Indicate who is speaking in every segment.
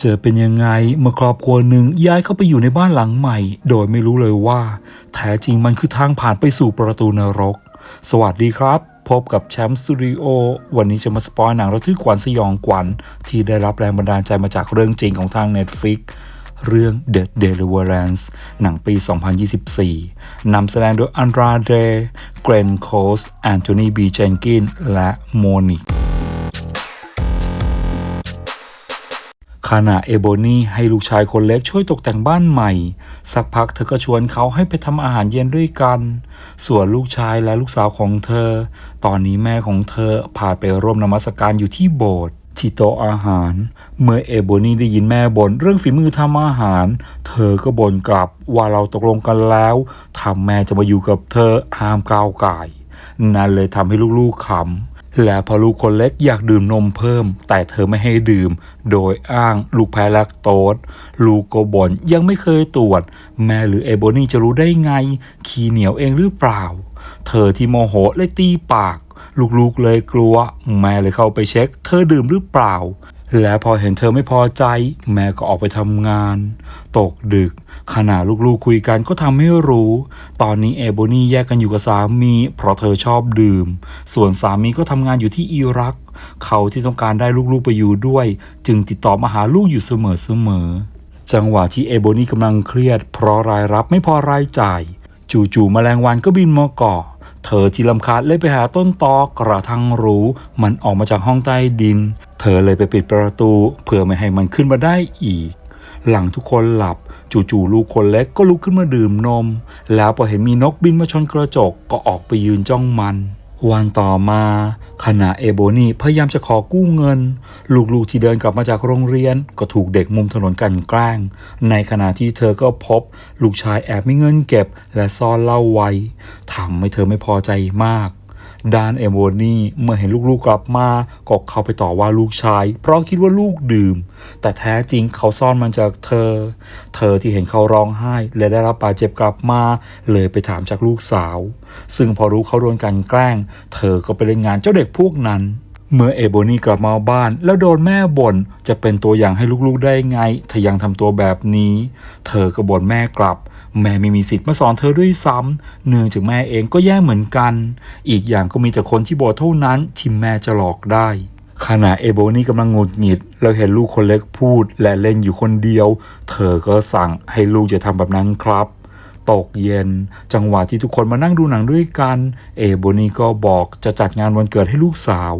Speaker 1: เจอเป็นยังไงเมื่อครอบครัวหนึ่งย้ายเข้าไปอยู่ในบ้านหลังใหม่ โดยไม่รู้เลยว่า แท้จริงมันคือทางผ่านไปสู่ประตูนรก สวัสดีครับ พบกับแชมป์สตูดิโอวันนี้จะมาสปอยหนังระทึกขวัญสยองขวัญที่ได้รับแรงบันดาลใจมาจากเรื่องจริงของทาง Netflix เรื่อง The Deliverance หนังปี 2024 นำแสดงโดยอันดราเด เกรนโคส แอนโทนีบีเจนกิน และโมนิก ขณะเอโบนี่ให้ลูกชายคนเล็กช่วยตกแต่งบ้านใหม่ สักพักเธอก็ชวนเขาให้ไปทำอาหารเย็นด้วยกัน ส่วนลูกชายและลูกสาวของเธอ ตอนนี้แม่ของเธอพาไปร่วมนมัสการอยู่ที่โบสถ์ที่โต๊ะอาหาร เมื่อเอโบนี่ได้ยินแม่บ่นเรื่องฝีมือทำอาหาร เธอก็บ่นกลับว่าเราตกลงกันแล้วทำแม่จะมาอยู่กับเธอห้ามก้าวไก่นั่นเลยทำให้ลูกๆขำ และพอลูกคนเล็กอยากดื่มนมเพิ่ม แต่เธอไม่ให้ดื่ม โดยอ้างลูกแพ้ลักโตสลูกก็บ่นยังไม่เคยตรวจ แม่หรือเอโบนี่จะรู้ได้ไง ขี้เหนียวเองหรือเปล่า เธอที่โมโหเลยตีปาก ลูกๆเลยกลัว แม่เลยเข้าไปเช็ค เธอดื่มหรือเปล่า และพอเห็นเธอไม่พอใจ แม่ก็ออกไปทำงาน ตกดึก ขณะลูกๆคุยกันก็ทำให้รู้ ตอนนี้เอโบนี่แยกกันอยู่กับสามี เพราะเธอชอบดื่ม ส่วนสามีก็ทำงานอยู่ที่อิรัก เขาที่ต้องการได้ลูกๆไปอยู่ด้วย จึงติดต่อมาหาลูกอยู่เสมอๆจังหวะที่เอโบนี่กำลังเครียด เพราะรายรับไม่พอรายจ่าย จู่ๆแมลงวันก็บินมาเกาะเธอที่ลำคาดเลยไปหาต้นตอกระทั่งรู้ มันออกมาจากห้องใต้ดิน เธอเลยไปปิดประตู เพื่อไม่ให้มันขึ้นมาได้อีก หลังทุกคนหลับจู่ๆลูกคนเล็กก็ลุกขึ้นมาดื่มนม แล้วพอเห็นมีนกบินมาชนกระจกก็ออกไปยืนจ้องมัน วันต่อมาขณะเอโบนี่พยายามจะขอกู้เงิน ลูกๆที่เดินกลับมาจากโรงเรียน ก็ถูกเด็กมุมถนนกันแกล้ง ในขณะที่เธอก็พบ ลูกชายแอบมีเงินเก็บ และซ่อนเหล้าไว้ทำให้เธอไม่พอใจมาก ด้านเอโบนี่เมื่อเห็นลูกๆกลับมาก็เข้าไปต่อว่าลูกชาย เพราะคิดว่าลูกดื่ม แต่แท้จริงเขาซ่อนมันจากเธอ เธอที่เห็นเขาร้องไห้ และได้รับบาดเจ็บกลับมา เลยไปถามจากลูกสาว ซึ่งพอรู้เขาโดนกลันแกล้ง เธอก็ไปเล่นงานเจ้าเด็กพวกนั้นเมื่อเอโบนี่กลับมาบ้านแล้วโดนแม่บ่นจะเป็นตัวอย่างให้ลูกๆได้ไงถ้ายังทำตัวแบบนี้ เธอก็บ่นแม่กลับ แม่ไม่มีสิทธิ์มาสอนเธอด้วยซ้ำเนื่องจากแม่เองก็แย่เหมือนกัน อีกอย่างก็มีแต่คนที่บอดเท่านั้นที่แม่จะหลอกได้ขณะเอโบนี่กำลังหงุดหงิด เราเห็นลูกคนเล็กพูดและเล่นอยู่คนเดียว เธอก็สั่งให้ลูกจะทำแบบนั้นครับ ตกเย็น จังหวะที่ทุกคนมานั่งดูหนังด้วยกัน เอโบนี่ก็บอกจะจัดงานวันเกิดให้ลูกสาว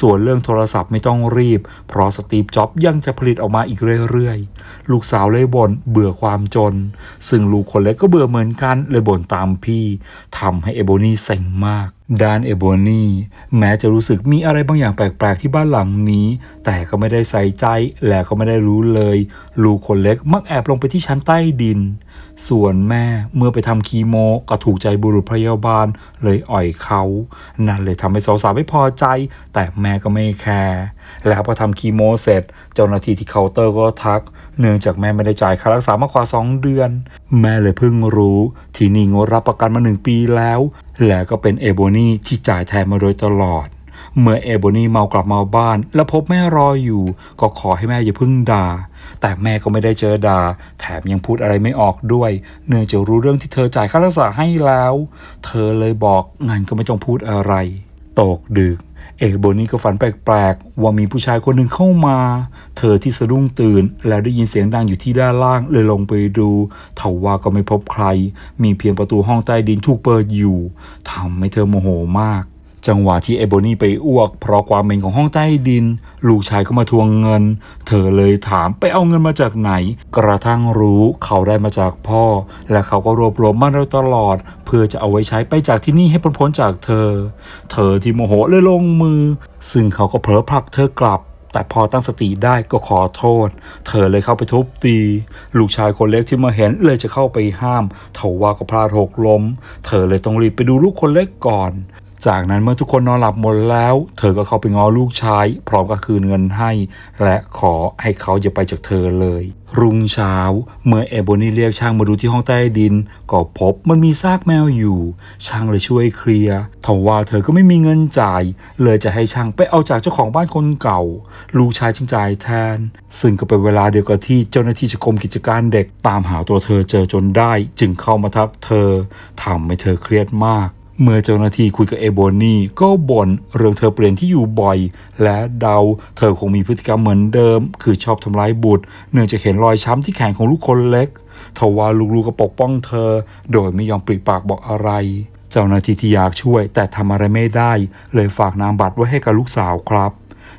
Speaker 1: ส่วนเรื่องโทรศัพท์ไม่ต้องรีบ เพราะสตีฟจ็อบยังจะผลิตออกมาอีกเรื่อยๆ ลูกสาวเลยบ่นเบื่อความจน ซึ่งลูกคนเล็กก็เบื่อเหมือนกันเลยบ่นตามพี่ทำให้เอโบนี่เซ็งมาก ด้านเอโบนีแม้จะรู้สึกมีอะไรบางอย่างแปลกๆที่บ้านหลังนี้ แต่ก็ไม่ได้ใส่ใจและก็ไม่ได้รู้เลย ลูกคนเล็กมักแอบลงไปที่ชั้นใต้ดิน ส่วนแม่เมื่อไปทำคีโมก็ถูกใจบุรุษพยาบาลเลยอ่อยเขา นั่นเลยทำให้สาวๆไม่พอใจ แต่แม่ก็ไม่แคร์แล้วพอทำคีโมเสร็จ เจ้าหน้าที่ที่เคาน์เตอร์ก็ทัก เนื่องจากแม่ไม่ได้จ่ายค่ารักษามากกว่า 2 เดือน แม่เลยเพิ่งรู้ ที่นี่งดรับประกันมาหนึ่งปีแล้ว และก็เป็นเอโบนี่ที่จ่ายแทนมาโดยตลอด เมื่อเอโบนี่เมากลับมาบ้าน แล้วพบแม่รออยู่ ก็ขอให้แม่อย่าเพิ่งด่า แต่แม่ก็ไม่ได้เจอด่า แถมยังพูดอะไรไม่ออกด้วย เนื่องจากรู้เรื่องที่เธอจ่ายค่ารักษาให้แล้ว เธอเลยบอกงั้นก็ไม่ต้องพูดอะไร ตกดึก เอโบนี่ก็ฝันแปลกๆ ว่ามีผู้ชายคนหนึ่งเข้ามา เธอที่สะดุ้งตื่น แล้วได้ยินเสียงดังอยู่ที่ด้านล่างเลยลงไปดูเทว่าก็ไม่พบใคร มีเพียงประตูห้องใต้ดินถูกเปิดอยู่ทำให้เธอโมโหมาก จังหวะที่เอโบนี่ไปอ้วก เพราะความเหม็นของห้องใต้ดิน ลูกชายก็มาทวงเงิน เธอเลยถามไปเอาเงินมาจากไหน กระทั่งรู้เขาได้มาจากพ่อ และเขาก็รวบรวมมาโดยตลอด เพื่อจะเอาไว้ใช้ไปจากที่นี่ให้พ้นจากเธอ เธอที่โมโหเลยลงมือ ซึ่งเขาก็เผลอผลักเธอกลับแต่พอตั้งสติได้ก็ขอโทษ เธอเลยเข้าไปทุบตี ลูกชายคนเล็กที่มาเห็นเลยจะเข้าไปห้ามเทว่าก็พลาดหกล้ม เธอเลยต้องรีบไปดูลูกคนเล็กก่อน จากนั้นเมื่อทุกคนนอนหลับหมดแล้ว เธอก็เข้าไปง้อลูกชาย พร้อมกับคืนเงินให้ และขอให้เขาอย่าไปจากเธอเลย รุ่งเช้า เมื่อเอโบนี่เรียกช่างมาดูที่ห้องใต้ดิน ก็พบมันมีซากแมวอยู่ ช่างเลยช่วยเคลียร์ทว่าเธอก็ไม่มีเงินจ่าย เลยจะให้ช่างไปเอาจากเจ้าของบ้านคนเก่า ลูกชายจึงจ่ายแทน ซึ่งก็เป็นเวลาเดียวกับที่เจ้าหน้าที่จากกรมกิจการเด็กตามหาตัวเธอเจอจนได้ จึงเข้ามาทักเธอทำให้เธอเครียดมาก เมื่อเจ้าหน้าที่คุยกับเอโบนี่ก็บ่นเรื่องเธอเปลี่ยนที่อยู่บ่อย และเดาเธอคงมีพฤติกรรมเหมือนเดิม คือชอบทำร้ายบุตร เนื่องจากเห็นรอยช้ำที่แขนของลูกคนเล็กทว่าลูกๆก็ปกป้องเธอ โดยไม่ยอมปริปากบอกอะไร เจ้าหน้าที่ที่อยากช่วย แต่ทำอะไรไม่ได้ เลยฝากนามบัตรไว้ให้กับลูกสาวครับ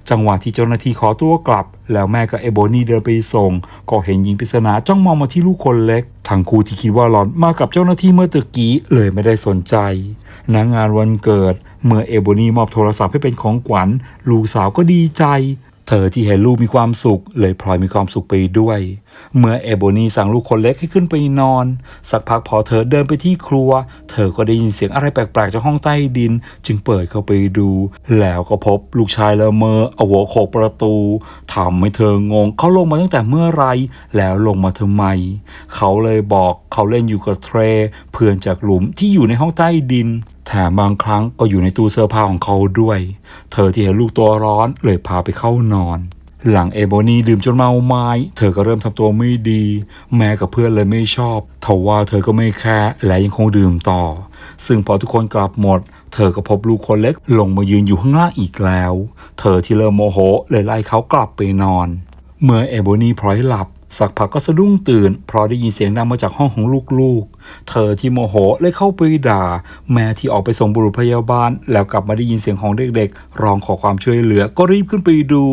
Speaker 1: จังหวะที่เจ้าหน้าที่ขอตัวกลับ แล้วแม่กับเอโบนี่เดินไปส่ง ก็เห็นหญิงปริศนาจ้องมองมาที่ลูกคนเล็กทั้งคู่ที่คิดว่าหลอนมากับเจ้าหน้าที่เมื่อตะกี้เลยไม่ได้สนใจ ณงงานวันเกิด เมื่อเอโบนีมอบโทรศัพท์ให้เป็นของขวัญ ลูกสาวก็ดีใจ เธอที่เห็นลูกมีความสุข เลยพลอยมีความสุขไปด้วย เมื่อเอโบนีสั่งลูกคนเล็กให้ขึ้นไปนอน สักพักพอเธอเดินไปที่ครัว เธอก็ได้ยินเสียงอะไรแปลกๆจากห้องใต้ดิน จึงเปิดเข้าไปดู แล้วก็พบลูกชายละเมอเอาหัวโขกประตูทำให้เธองงเขาลงมาตั้งแต่เมื่อไรแล้วลงมาทำไม เขาเลยบอกเขาเล่นอยู่กับเทรเพื่อนจากหลุมที่อยู่ในห้องใต้ดิน แถมบางครั้งก็อยู่ในตู้เสื้อผ้าของเขาด้วย เธอที่เห็นลูกตัวร้อนเลยพาไปเข้านอน หลังเอโบนีดื่มจนเมาไม้ เธอก็เริ่มทำตัวไม่ดี แม้กับเพื่อนเลยไม่ชอบทว่าเธอก็ไม่แคร์และยังคงดื่มต่อ ซึ่งพอทุกคนกลับหมด เธอก็พบลูกคนเล็กลงมายืนอยู่ข้างล่างอีกแล้ว เธอที่เริ่มโมโหเลยไล่เขากลับไปนอน เมื่อเอโบนีพลอยหลับ สักพักก็สะดุ้งตื่น เพราะได้ยินเสียงดังมาจากห้องของลูกๆ เธอที่โมโหเลยเข้าไปด่า แม่ที่ออกไปส่งบุรุษพยาบาล แล้วกลับมาได้ยินเสียงของเด็กๆ ร้องขอความช่วยเหลือ ก็รีบขึ้นไปดู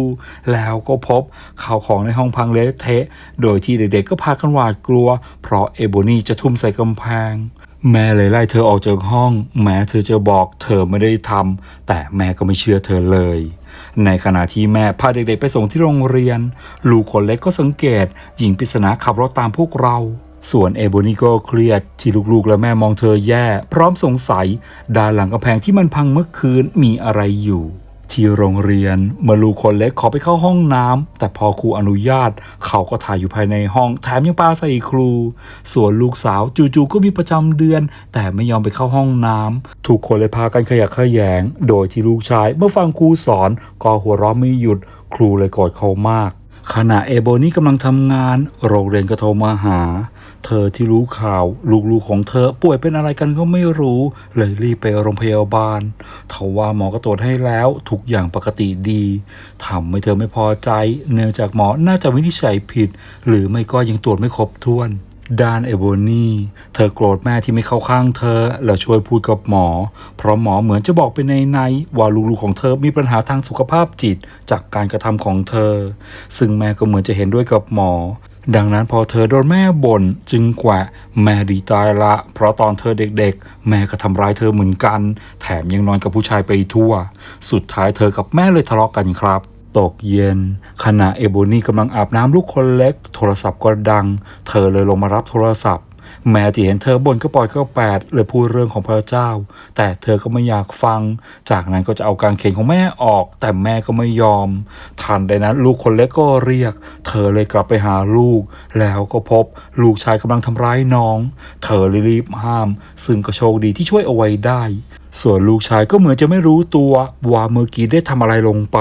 Speaker 1: แล้วก็พบข่าวของในห้องพังเละเทะ โดยที่เด็กๆ ก็พากันหวาดกลัว เพราะเอโบนีจะทุ่มใส่กำแพงแม่เลยไล่เธอออกจากห้อง แม้เธอจะบอกเธอไม่ได้ทำแต่แม่ก็ไม่เชื่อเธอเลย ในขณะที่แม่พาเด็กๆไปส่งที่โรงเรียน ลูกคนเล็กก็สังเกต หญิงปริศนาขับรถตามพวกเรา ส่วนเอโบนิโก็เครียดที่ลูกๆและแม่มองเธอแย่ พร้อมสงสัยด้านหลังกำแพงที่มันพังเมื่อคืนมีอะไรอยู่ ที่โรงเรียน เมื่อลูกคนเล็กขอไปเข้าห้องน้ำแต่พอครูอนุญาต เขาก็ถ่ายอยู่ภายในห้อง แถมยังปาใส่ครู ส่วนลูกสาวจู่ๆก็มีประจำเดือน แต่ไม่ยอมไปเข้าห้องน้ำทุกคนเลยพากันขยักขยง โดยที่ลูกชาย เมื่อฟังครูสอน ก็หัวเราะไม่หยุด ครูเลยโกรธเขามาก ขณะเอโบนี่กำลังทำงาน โรงเรียนก็โทรมาหา เธอที่รู้ข่าวลูกๆของเธอป่วยเป็นอะไรกันก็ไม่รู้ เลยรีบไปโรงพยาบาลทว่าหมอก็ตรวจให้แล้วทุกอย่างปกติดีทำให้เธอไม่พอใจ เนื่องจากหมอน่าจะวินิจฉัยผิด หรือไม่ก็ยังตรวจไม่ครบถ้วนด้านเอโบนีเธอโกรธแม่ที่ไม่เข้าข้างเธอ แล้วช่วยพูดกับหมอ เพราะหมอเหมือนจะบอกไปในในๆว่าลูกๆของเธอมีปัญหาทางสุขภาพจิตจากการกระทำของเธอ ซึ่งแม่ก็เหมือนจะเห็นด้วยกับหมอ ดังนั้นพอเธอโดนแม่บ่นจึงแกวะแม่ดีตายละ เพราะตอนเธอเด็กๆ แม่ก็ทำร้ายเธอเหมือนกัน แถมยังนอนกับผู้ชายไปทั่ว สุดท้ายเธอกับแม่เลยทะเลาะกันครับตกเย็น ขณะเอโบนี่กำลังอาบน้ำลูกคนเล็ก โทรศัพท์ก็ดัง เธอเลยลงมารับโทรศัพท์ แม่ที่เห็นเธอบ่นก็ปล่อยก็แปดเลยพูดเรื่องของพระเจ้า แต่เธอก็ไม่อยากฟัง จากนั้นก็จะเอากางเขนของแม่ออก แต่แม่ก็ไม่ยอม ทันใดนั้นลูกคนเล็กก็เรียก เธอเลยกลับไปหาลูก แล้วก็พบลูกชายกำลังทำร้ายน้อง เธอเลยรีบห้าม ซึ่งก็โชคดีที่ช่วยเอาไว้ได้ ส่วนลูกชายก็เหมือนจะไม่รู้ตัวว่าเมื่อกี้ได้ทำอะไรลงไป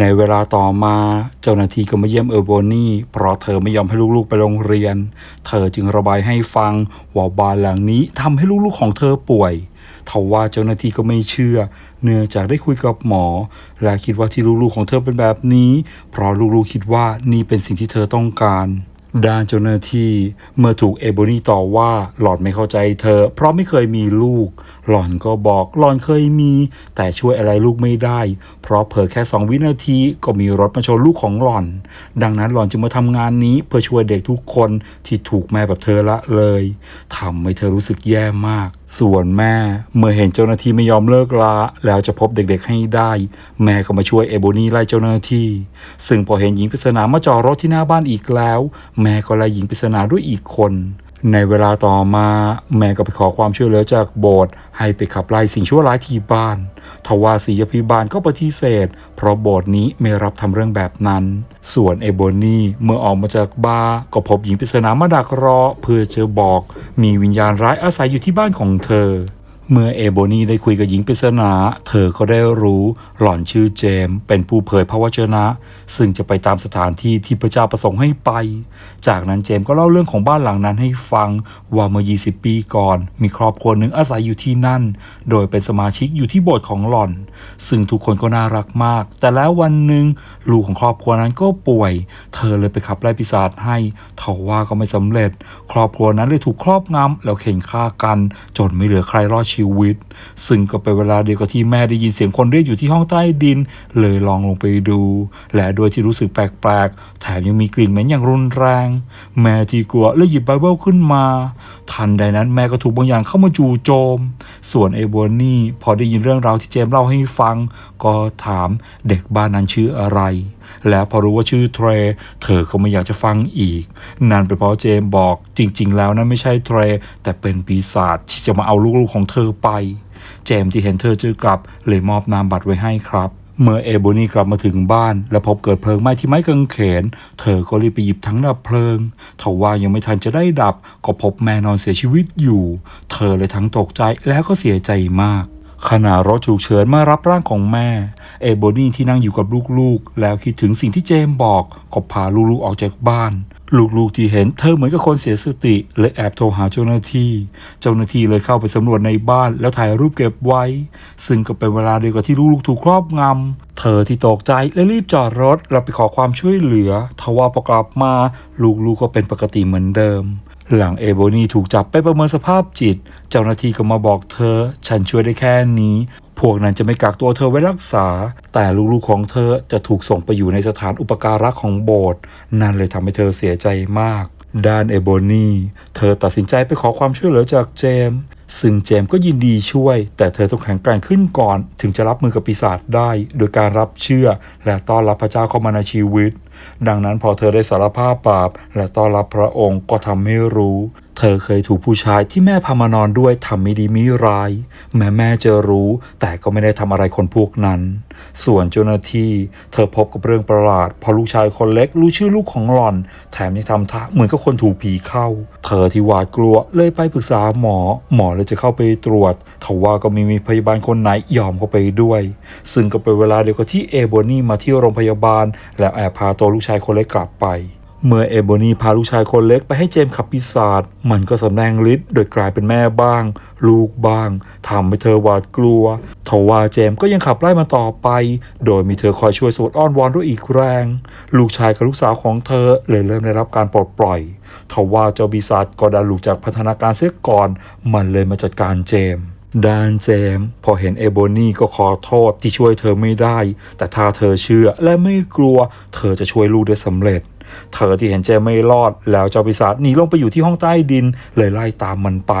Speaker 1: ในเวลาต่อมาเจ้าหน้าที่ก็มาเยี่ยมเออร์โบนี่เพราะเธอไม่ยอมให้ลูกๆไปโรงเรียน เธอจึงระบายให้ฟังว่าบ้านหลังนี้ทำให้ลูกๆของเธอป่วยทว่าเจ้าหน้าที่ก็ไม่เชื่อ เนื่องจากได้คุยกับหมอ และคิดว่าที่ลูกๆของเธอเป็นแบบนี้ เพราะลูกๆคิดว่านี่เป็นสิ่งที่เธอต้องการ ด้านเจ้าหน้าที่เมื่อถูกเอโบนี่ต่อว่าหลอนไม่เข้าใจเธอ เพราะไม่เคยมีลูก หล่อนก็บอกหล่อนเคยมี แต่ช่วยอะไรลูกไม่ได้ เพราะเผลอแค่สองวินาทีก็มีรถมาชนลูกของหล่อน ดังนั้นหล่อนจึงมาทำงานนี้เพื่อช่วยเด็กทุกคนที่ถูกแม่แบบเธอละเลยทำให้เธอรู้สึกแย่มาก ส่วนแม่เมื่อเห็นเจ้าหน้าที่ไม่ยอมเลิกลาแล้วจะพบเด็กๆให้ได้ แม่ก็มาช่วยเอโบนี่ไล่เจ้าหน้าที่ ซึ่งพอเห็นหญิงปริศนามาจอดรถที่หน้าบ้านอีกแล้วแม่ก็ไล่หญิงปริศนาด้วยอีกคน ในเวลาต่อมาแม่ก็ไปขอความช่วยเหลือจากโบสถ์ให้ไปขับไล่สิ่งชั่วร้ายที่บ้านทว่าศิยพิบาลก็ปฏิเสธ เพราะโบสถ์นี้ไม่รับทำเรื่องแบบนั้น ส่วนเอโบนี่เมื่อออกมาจากบาร์ก็พบหญิงปริศนามาดักรอ เพื่อจะบอก มีวิญญาณร้ายอาศัยอยู่ที่บ้านของเธอ เมื่อเอโบนีได้คุยกับหญิงปริศนา เธอก็ได้รู้หล่อนชื่อเจม เป็นผู้เผยพระวจนะ ซึ่งจะไปตามสถานที่ที่พระเจ้าประสงค์ให้ไป จากนั้นเจมก็เล่าเรื่องของบ้านหลังนั้นให้ฟัง ว่าเมื่อ 20 ปีก่อน มีครอบครัวหนึ่งอาศัยอยู่ที่นั่น โดยเป็นสมาชิกอยู่ที่โบสถ์ของหล่อน ซึ่งทุกคนก็น่ารักมาก แต่แล้ววันหนึ่งลูกของครอบครัวนั้นก็ป่วย เธอเลยไปขับไล่ปีศาจให้ทว่าก็ไม่สำเร็จ ครอบครัวนั้นเลยถูกครอบงำแล้วเข็นฆ่ากัน จนไม่เหลือใครรอดชีวิต ซึ่งก็เป็นเวลาเดียวกับที่แม่ได้ยินเสียงคนเรียกอยู่ที่ห้องใต้ดิน เลยลองลงไปดู และโดยที่รู้สึกแปลกๆ แถมยังมีกลิ่นเหม็นอย่างรุนแรง แม่ที่กลัวเลยหยิบไบเบิลขึ้นมา ทันใดนั้นแม่ก็ถูกบางอย่างเข้ามาจู่โจม ส่วนเอโบนี่พอได้ยินเรื่องราวที่เจมส์เล่าให้ฟัง ก็ถามเด็กบ้านนั้นชื่ออะไร แล้วพอรู้ว่าชื่อเทรเธอก็ไม่อยากจะฟังอีก นั่นเป็นเพราะเจมบอกจริง ๆ แล้วนั้นไม่ใช่เทรแต่เป็นปีศาจที่จะมาเอาลูกๆของเธอไป เจมที่เห็นเธอเจอกลับเลยมอบนามบัตรไว้ให้ครับเมื่อเอโบนีกลับมาถึงบ้าน และพบเกิดเพลิงไหม้ที่ไม้กางเขน เธอก็รีบไปหยิบทั้งดับเพลิงทว่ายังไม่ทันจะได้ดับ ก็พบแม่นอนเสียชีวิตอยู่ เธอเลยทั้งตกใจแล้วก็เสียใจมาก ขณะรถฉุกเฉินมารับร่างของแม่ เอโบนี่ที่นั่งอยู่กับลูกๆ แล้วคิดถึงสิ่งที่เจมส์บอกก็พาลูกๆออกจากบ้าน ลูกๆที่เห็นเธอเหมือนกับคนเสียสติเลยแอบโทรหาเจ้าหน้าที่ เจ้าหน้าที่เลยเข้าไปสำรวจในบ้านแล้วถ่ายรูปเก็บไว้ ซึ่งก็เป็นเวลาเดียวกับที่ลูกๆถูกครอบงำเธอที่ตกใจเลยรีบจอดรถแล้วไปขอความช่วยเหลือทว่าพอกลับมาลูกๆก็เป็นปกติเหมือนเดิม หลังเอโบนีถูกจับไปประเมินสภาพจิต เจ้าหน้าที่ก็มาบอกเธอ ฉันช่วยได้แค่นี้ พวกนั้นจะไม่กักตัวเธอไว้รักษา แต่ลูกๆของเธอจะถูกส่งไปอยู่ในสถานอุปการะของโบสถ์นั่นเลยทำให้เธอเสียใจมากด้านเอโบนีเธอตัดสินใจไปขอความช่วยเหลือจากเจมส์ ซึ่งเจมก็ยินดีช่วย แต่เธอต้องแข็งแกร่งขึ้นก่อน ถึงจะรับมือกับปีศาจได้ โดยการรับเชื่อ และต้อนรับพระเจ้าเข้ามาในชีวิต ดังนั้นพอเธอได้สารภาพบาป และต้อนรับพระองค์ก็ทำให้รู้ เธอเคยถูกผู้ชายที่แม่พามานอนด้วยทำไม่ดีม่ร้าย แม้แม่จะรู้ แต่ก็ไม่ได้ทำอะไรคนพวกนั้น ส่วนเจ้าหน้าที่ เธอพบกับเรื่องประหลาดพอลูกชายคนเล็กรู้ชื่อลูกของหล่อน แถมยังทำท่าเหมือนกับคนถูกผีเข้า เธอที่หวาดกลัวเลยไปปรึกษาหมอหมอเลยจะเข้าไปตรวจทว่าก็มีมีพยาบาลคนไหนยอมเข้าไปด้วย ซึ่งก็เป็นเวลาเดียวกับที่เอโบนี่มาที่โรงพยาบาล แล้วแอบพาตัวลูกชายคนเล็กกลับไป เมื่อเอโบนีพาลูกชายคนเล็กไปให้เจมส์ขับปีศาจมันก็สำแดงฤทธิ์โดยกลายเป็นแม่บ้าง ลูกบ้างทำให้เธอหวาดกลัวทว่าเจมส์ก็ยังขับไล่มาต่อไป โดยมีเธอคอยช่วยสวดอ้อนวอนด้วยอีกแรง ลูกชายกับลูกสาวของเธอเลยเริ่มได้รับการปลดปล่อย ทว่าเจ้าปีศาจก็ดันหลุดจากพัฒนาการเสียก่อน มันเลยมาจัดการเจมดานเจม พอเห็นเอโบนี่ก็ขอโทษที่ช่วยเธอไม่ได้ แต่ถ้าเธอเชื่อและไม่กลัว เธอจะช่วยลูกได้สำเร็จ เธอที่เห็นเจมไม่รอด แล้วเจ้าปีศาจหนีลงไปอยู่ที่ห้องใต้ดินเลยไล่ตามมันไป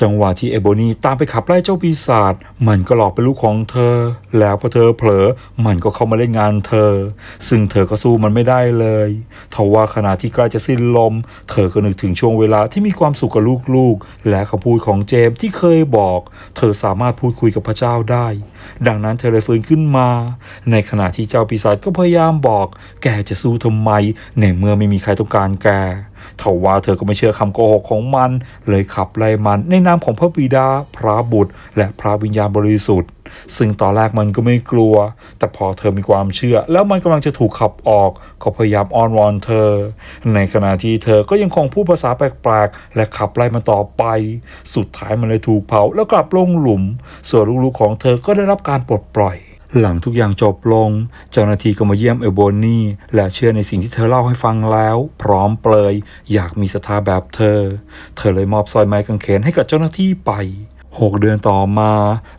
Speaker 1: จังหวะที่เอโบนีตามไปขับไล่เจ้าปีศาจมันก็หลอกเป็นลูกของเธอ แล้วพอเธอเผลอมันก็เข้ามาเล่นงานเธอ ซึ่งเธอก็สู้มันไม่ได้เลยทว่าขณะที่ใกล้จะสิ้นลม เธอก็นึกถึงช่วงเวลาที่มีความสุขกับลูกๆ และคำพูดของเจมส์ที่เคยบอก เธอสามารถพูดคุยกับพระเจ้าได้ ดังนั้นเธอเลยฟื้นขึ้นมา ในขณะที่เจ้าปีศาจก็พยายามบอก แกจะสู้ทำไมในเมื่อไม่มีใครต้องการแก ทว่าเธอก็ไม่เชื่อคำโกหกของมัน เลยขับไล่มันในนามของพระบิดา พระบุตร และพระวิญญาณบริสุทธิ์ ซึ่งตอนแรกมันก็ไม่กลัว แต่พอเธอมีความเชื่อ แล้วมันกำลังจะถูกขับออกก็พยายามอ้อนวอนเธอ ในขณะที่เธอก็ยังคงพูดภาษาแปลกๆ และขับไล่มันต่อไป สุดท้ายมันเลยถูกเผาแล้วกลับลงหลุม ส่วนลูกๆของเธอก็ได้รับการปลดปล่อย หลังทุกอย่างจบลง เจ้าหน้าที่ก็มาเยี่ยมเอโบนี่และเชื่อในสิ่งที่เธอเล่าให้ฟังแล้ว พร้อมเปลย อยากมีศรัทธาแบบเธอ เธอเลยมอบสร้อยไม้กางเขนให้กับเจ้าหน้าที่ไปหกเดือนต่อมา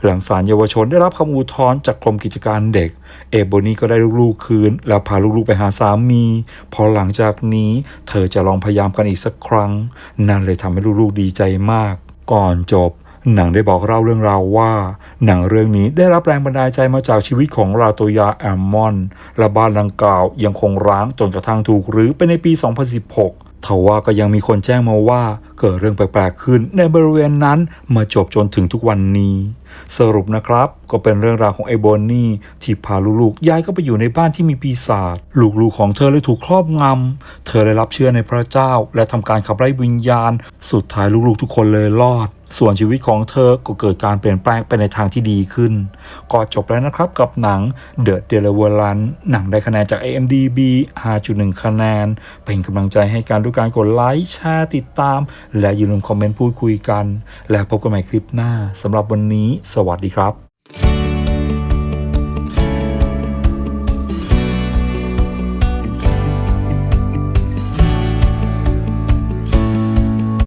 Speaker 1: หลังศาลเยาวชนได้รับคำอุทธรณ์จากกรมกิจการเด็ก เอโบนี่ก็ได้ลูกๆคืน แล้วพาลูกๆไปหาสามี พอหลังจากนี้ เธอจะลองพยายามกันอีกสักครั้ง นั่นเลยทำให้ลูกๆดีใจมาก ก่อนจบ หนังได้บอกเล่าเรื่องราวว่า หนังเรื่องนี้ได้รับแรงบันดาลใจมาจากชีวิตของราโตยาแอมมอนและบ้านดังกล่าวยังคงร้างจนกระทั่งถูกรื้อไปในปี 2016ทว่าก็ยังมีคนแจ้งมาว่าเกิดเรื่องแปลกๆขึ้นในบริเวณนั้นมาจบจนถึงทุกวันนี้ สรุปนะครับก็เป็นเรื่องราวของไอโบนนี่ที่พาลูกๆย้ายเข้าไปอยู่ในบ้านที่มีปีศาจลูกๆของเธอเลยถูกครอบงำ เธอเลยรับเชื่อในพระเจ้า และทำการขับไล่วิญญาณ สุดท้ายลูกๆทุกคนเลยรอด ส่วนชีวิตของเธอก็เกิดการเปลี่ยนแปลงไปในทางที่ดีขึ้น ก็จบแล้วนะครับกับหนัง The d e l i v e r a n c e หนังได้คะแนนจาก AMDB 5.1 คะแนน เป็นกำลังใจให้การด้วยการกดไลค์แชร์ติดตาม และอย่าลืมคอมเมนต์พูดคุยกัน และพบกันใหม่คลิปหน้าสำหรับวันนี้ สวัสดีครับ